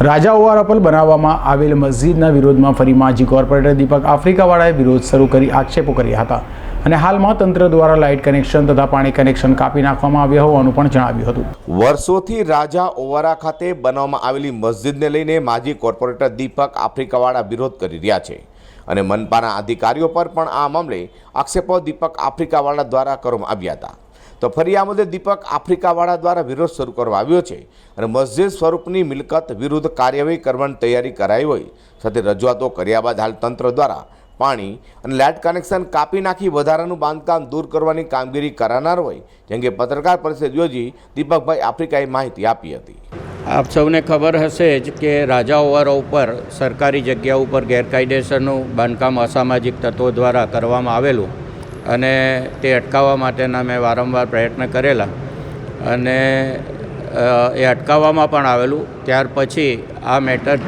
રાજા પર બનાવવામાં આવેલ મસ્જિદના વિરોધમાં ફરી માજી કોર્પોરેટર દીપક આફ્રિકાવાળાએ વિરોધ શરૂ કરી આક્ષેપો કર્યા હતા અને હાલમાં તંત્ર દ્વારા લાઇટ કનેક્શન તથા પાણી કનેક્શન કાપી નાખવામાં આવ્યા હોવાનું પણ જણાવ્યું હતું. વર્ષોથી રાજા ઓવારા ખાતે બનાવવામાં આવેલી મસ્જિદને લઈને માજી કોર્પોરેટર દીપક આફ્રિકાવાળા વિરોધ કરી રહ્યા છે અને મનપાના અધિકારીઓ પર પણ આ મામલે આક્ષેપો દીપક આફ્રિકાવાળા દ્વારા કરવામાં આવ્યા હતા. તો ફરી આ મુદ્દે દીપક આફ્રિકાવાળા દ્વારા વિરોધ શરૂ કરવામાં આવ્યો છે અને મસ્જિદ સ્વરૂપની મિલકત વિરુદ્ધ કાર્યવાહી કરવાની તૈયારી કરાઈ હોય, સાથે રજૂઆતો કર્યા બાદ હાલ તંત્ર દ્વારા પાણી અને લાઇટ કનેક્શન કાપી નાખી વધારાનું બાંધકામ દૂર કરવાની કામગીરી કરાનાર હોય, જેમ કે પત્રકાર પરિષદ યોજી દીપકભાઈ આફ્રિકાએ માહિતી આપી હતી. આપ સૌને ખબર હશે જ કે રાજા ઓવારો ઉપર, સરકારી જગ્યા ઉપર ગેરકાયદેસરનું બાંધકામ અસામાજિક તત્વો દ્વારા કરવામાં આવેલું. અને તે અટકાવવા માટેના મેં વારંવાર પ્રયત્ન કરેલા. અને એ અટકાવવામાં પણ આવેલું. ત્યાર પછી આ મેટર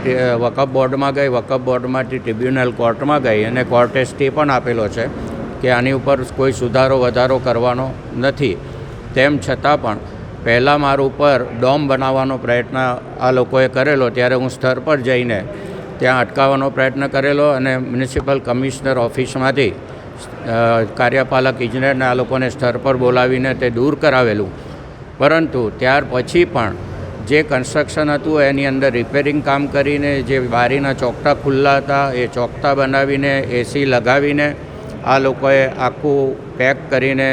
વકફ બોર્ડમાં ગઈ. વકફ બોર્ડમાંથી ટ્રિબ્યુનલ કોર્ટમાં ગઈ અને કોર્ટે સ્ટે પણ આપેલો છે કે આની ઉપર કોઈ સુધારો, વધારો કરવાનો નથી. તેમ છતાં પણ પહેલાં મારું ઉપર ડોમ બનાવવાનો પ્રયત્ન આ લોકોએ કરેલો. ત્યારે હું સ્તર પર જઈને ત્યાં અટકાવવાનો પ્રયત્ન કરેલો અને મ્યુનિસિપલ કમિશનર ઓફિસમાંથી કાર્યપાલક, ઇજનેરને આ લોકોને સ્તર પર બોલાવીને તે દૂર કરાવેલું. પરંતુ ત્યાર પછી પણ જે કન્સ્ટ્રક્શન હતું એની અંદર રિપેરિંગ કામ કરીને જે બારીના ચોકટા ખુલ્લા હતા, એ ચોકટા બનાવીને એસી લગાવીને આ લોકોએ આખું પેક કરીને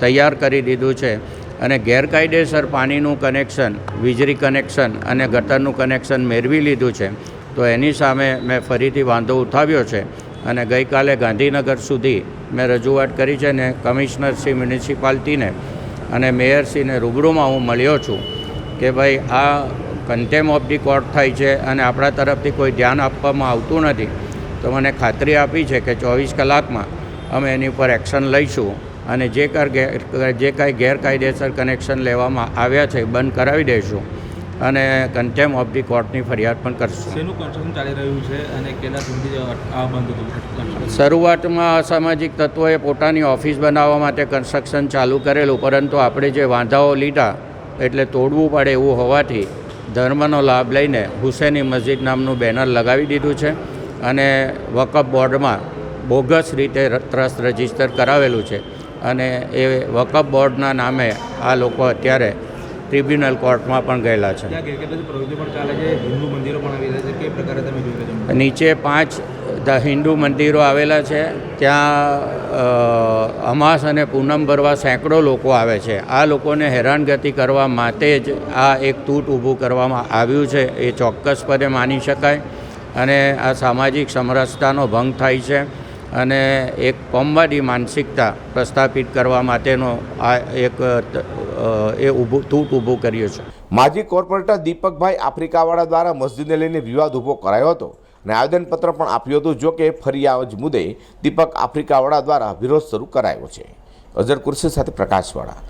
તૈયાર કરી દીધું છે. અને ગેરકાયદેસર પાણીનું કનેક્શન વીજળી કનેક્શન અને ગટરનું કનેક્શન મેળવી લીધું છે. તો એની સામે મેં ફરીથી વાંધો ઉઠાવ્યો છે. અને ગઈકાલે ગાંધીનગર સુધી મેં રજૂઆત કરી છે ને કમિશનર શ્રી મ્યુનિસિપાલિટીને અને મેયરશ્રીને રૂબરૂમાં હું મળ્યો છું કે ભાઈ આ કન્ટેમ ઓફ ધી કોર્ટ થાય છે અને આપણા તરફથી કોઈ ધ્યાન આપવામાં આવતું નથી. તો મને ખાતરી આપી છે કે ચોવીસ કલાકમાં અમે એની ઉપર એક્શન લઈશું અને જે કર જે કાંઈ ગેરકાયદેસર કનેક્શન લેવામાં આવ્યા છે બંધ કરાવી દઈશું. અને કન્ટેમ ઓફ ધી કોર્ટની ફરિયાદ પણ કરશું. શેનું કન્સ્ટ્રક્શન ચાલી રહ્યું છે અને કેટલા સુધી આ બંધ શરૂઆતમાં અસામાજિક તત્વોએ પોતાની ઓફિસ બનાવવા માટે કન્સ્ટ્રક્શન ચાલુ કરેલું પરંતુ આપણે જે વાંધાઓ લીધા એટલે તોડવું પડે એવું હોવાથી ધર્મનો લાભ લઈને હુસેની મસ્જિદ નામનું બેનર લગાવી દીધું છે અને વકફ બોર્ડમાં બોગસ રીતે ટ્રસ્ટ રજિસ્ટર કરાવેલું છે. અને એ વકફ બોર્ડના નામે આ લોકો અત્યારે ટ્રિબ્યુનલ કોર્ટમાં પણ ગયેલા છે. નીચે પાંચ ધ હિન્દુ મંદિરો આવેલા છે. ત્યાં અમાસ અને પૂનમ ભરવા સેંકડો લોકો આવે છે. આ લોકોને હેરાનગતિ કરવા માટે જ આ એક તૂટ ઊભું કરવામાં આવ્યું છે. એ ચોક્કસપણે માની શકાય. અને આ સામાજિક સમરસતાનો ભંગ થાય છે અને એક કોમવાદી માનસિકતા પ્રસ્થાપિત કરવા માટેનો આ એક એ ઊભું તૂટ ઊભું કર્યું છે. માજી કોર્પોરેટર દીપકભાઈ આફ્રિકાવાળા દ્વારા મસ્જિદને લઈને વિવાદ ઊભો કરાયો હતો અને આવેદનપત્ર પણ આપ્યું હતું, જો કે ફરી આ જ મુદ્દે દીપક આફ્રિકાવાળા દ્વારા વિરોધ શરૂ કરાયો છે. અઝર કુર્સી સાથે પ્રકાશવાળા.